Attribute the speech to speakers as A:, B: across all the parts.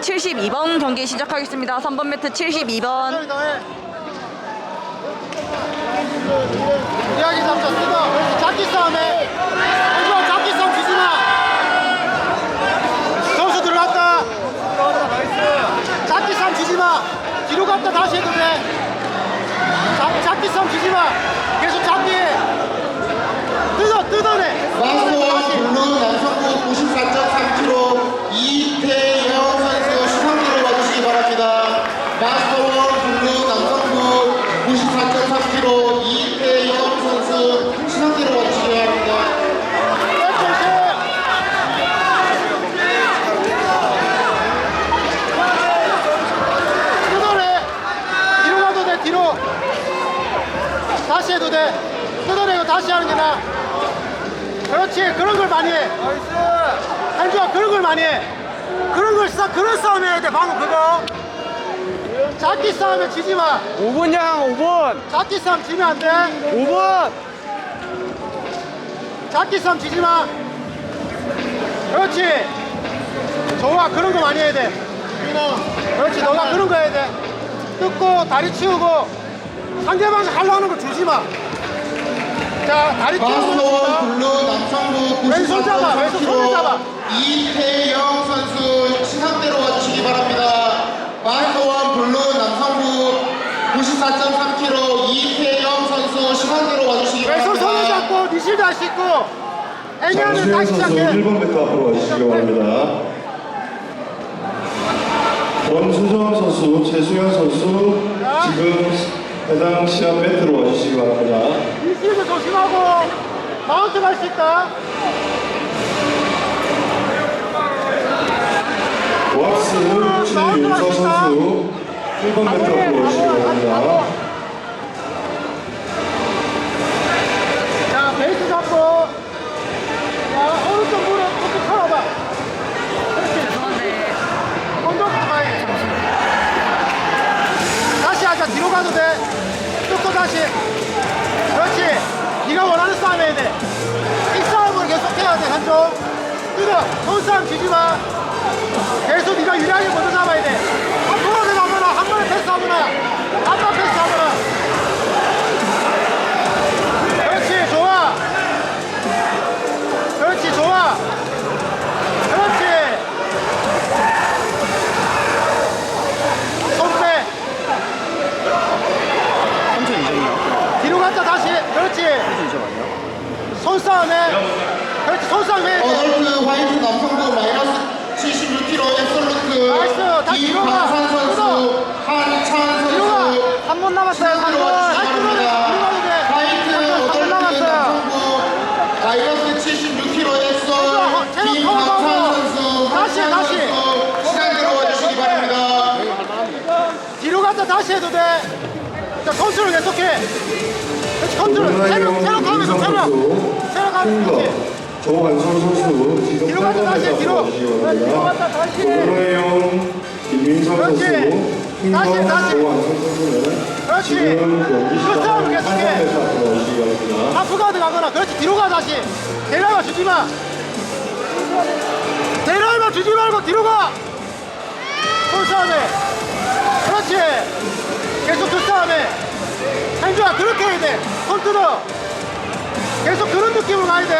A: 72번 경기 시작하겠습니다. 3번 매트 72번.
B: 이야기 잠깐 뜯어. 잡기 싸움에. 이거 잡기 싸움 주지 마. 점수 들어갔다. 잡기 싸움 주지 마. 뒤로 갔다 다시 해도 돼. 잡, 잡기 싸움 주지 마. 계속 잡기. 뜯어, 뜯어내.
C: 마스터 블루 남성부 94.3kg 이태영 선수 시상대로 와주시기 바랍니다. 마스터 블루 남성부 94.3kg 이태영 선수 시상대로 와주시기 바랍니다.
B: 뜯어내. 뒤로 가도 돼, 뒤로. 해도 돼. 뜯어내고 다시 하는 게 나아. 그렇지. 그런 걸 많이 해. 한주아 그런 걸 많이 해. 그런 걸 싸, 그런 싸움 해야 돼. 방금 그거. 잡기 싸움에 지지 마.
D: 5분 양 5분
B: 잡기 싸움 지면 안 돼.
D: 5분
B: 잡기 싸움 지지 마. 그렇지. 좋아. 그런 거 많이 해야 돼. 그렇지. 너가 그런 거 해야 돼. 뜯고 다리 치우고 상대방이 하려는 거 주지 마. 자, 다리
C: 마스터 블루 남성부
B: 왼손 잡아, 왼손 손을 잡아.
C: 94.3kg 이태영 선수 시상대로 와주시기 바랍니다. 마스터 블루 남성부 94.3kg 이태영 선수 시상대로 와주시기
B: 왼손 손을
C: 바랍니다.
B: 잡고 니실도 할수 있고 애매하면
E: 장수현
B: 다시
E: 선수
B: 시작해.
E: 1번 매트 앞으로 와주시기 바랍니다. 권수정 선수, 최수현 선수 지금 해당 시합 매트로 와주시기 바랍니다.
B: 니실도 조심하고 마운트 갈 수 있다.
E: 왁스 최윤서 선수 1번 매트 앞으로 와주시기 바랍니다.
B: 한쪽. 뜯어. 손싸움 지지 마. 계속 네가 유리하게 먼저 잡아야 돼. 앞으로 내가거나 한 번에 패스하거나 앞만 패스하거나. 그렇지 좋아 그렇지 좋아 그렇지 손빼 뒤로 갔다 다시 그렇지 손싸움해 그렇지 손싸움 해
C: 어덜트 화이트 남성부 마이너스 76kg
B: 뒤로 가.
C: 김광산 선수 한찬
B: 뒤로 가.
C: 선수
D: 3분 남았어요
C: 시상대로
D: 3분
C: 와주시기
B: 뒤로
C: 바랍니다.
B: 가도 돼
C: 화이트
B: 뒤로 가도 돼
C: 어덜트
D: 남았어요.
C: 남성부 마이너스 76kg 앱솔
B: 체력
C: 김광산
B: 커버하고.
C: 선수
B: 다시,
C: 한찬
B: 다시.
C: 선수 시상대로 와주시기 바랍니다.
B: 뒤로 갔다 다시 해도 돼 자, 컨트롤 계속해 그렇지 컨트롤 체력
E: 선수,
B: 체력 하면서 그렇지
E: 킹거 조관솔 선수 지금
B: 뒤로 갔다
E: 8번
B: 다시 뒤로 뒤로. 갔다 다시
E: 조은호영, 김민성. 선수,
B: 다시, 다시.
E: 조관솔 선수는
B: 그렇지.
E: 지금
B: 그
E: 시작
B: 계속해.
E: 3번 매트 앞으로 바랍니다.
B: 하프가드 가거나 그렇지. 뒤로 가 다시. 대라가 주지 마. 대라만 주지 말고 뒤로 가. 손싸움해 그렇지. 계속 그 싸움해 hen주야 그렇게 해야 돼손 뜯어. 계속 그런 느낌으로 가야 돼.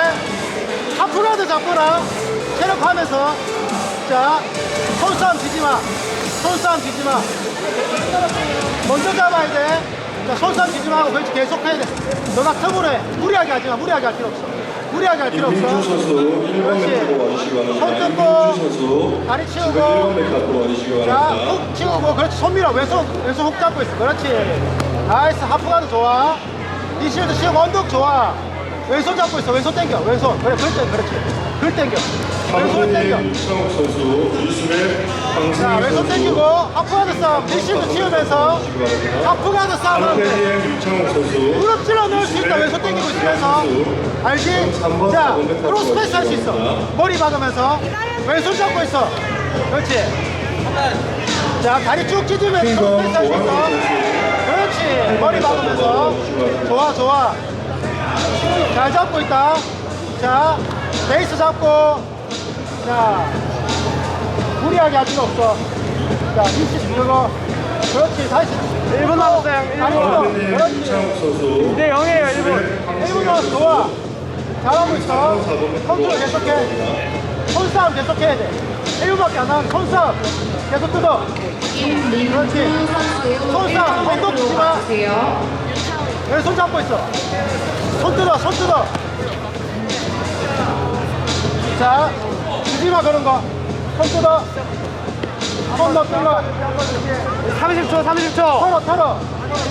B: 하프가드 잡거나 체력하면서 자 손싸움 지지 마 손싸움 지지 마 먼저 잡아야 돼. 자, 손싸움 지지 말고 그렇지 계속 해야 돼. 너가 틈으로 해. 무리하게 하지 마. 무리하게 할 필요 없어. 무리하게 할 필요 없어.
E: 선수 1번
B: 그렇지.
E: 매트로 와주시기 바랍니다.
B: 손
E: 선수
B: 다리 치우고.
E: 1번 매트 앞으로 와주시기
B: 자,
E: 바랍니다.
B: 훅 치우고 그렇지. 손 밀어. 왼손 왼손 훅 잡고 있어. 그렇지. 나이스. 하프가드 좋아. 니 실드 치우고 언덕 좋아. 왼손 잡고 있어. 왼손 당겨. 왼손. 그래. 글 땡겨. 그렇지. 왼손 당겨.
E: 선수, 이수배,
B: 자, 왼손 당기고
E: 선수,
B: 하프가드 싸움. 니실드 치우면서 하프가드 싸움을 돼.
E: 한태진 이창욱 선수,
B: 무릎 찔러 넣을 수 있다. 왼손 당기고 있으면서. 알지? 자 크로스패스 할 수 있어. 머리 박으면서. 왼손 잡고 있어. 그렇지. 자 다리 쭉 찢으면 크로스패스 할 수 있어. 그렇지. 머리 박으면서. 좋아 좋아. 잘 잡고 있다. 자 베이스 잡고 자 무리하게 할 필요 없어. 자, 일시 들고. 그렇지, 다시.
D: 1분 남았어요. 1분.
E: 대표님
B: 그렇지.
E: 김창욱 선수
D: 네, 0이에요. 1분.
B: 1분 남았어, 좋아. 잘하고 있어. 컨트롤 계속해. 손싸움 계속해야 돼. 1분밖에 안 남았어. 손싸움. 계속 뜯어. 그렇지. 손싸움. 손도 주지 마. 여기 손 잡고 있어. 손 뜯어, 손 뜯어. 자, 주지 마, 그런 거. 손 뜯어. 손 넣어, 뜯어.
D: 30초, 30초.
B: 털어, 털어.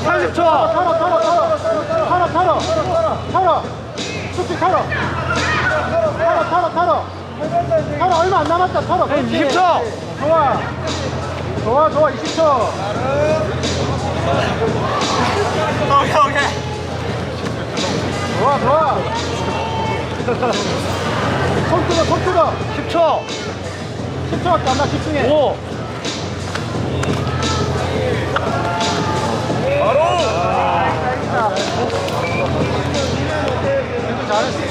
D: 30초.
B: 털어, 털어, 털어. 털어, 털어. 털어. 쑥쑥 털어. 털어, 털어, 털어. 털어, 얼마 안 남았다, 털어. 그렇지.
D: 20초.
B: 좋아. 좋아, 좋아, 20초.
D: 오케이, 오케이.
B: 좋아, 좋아. 손 뜯어, 손 뜯어.
D: 10초.
B: 10초밖에 안 나, 집중해.
D: 5.
B: 그래도 잘했어.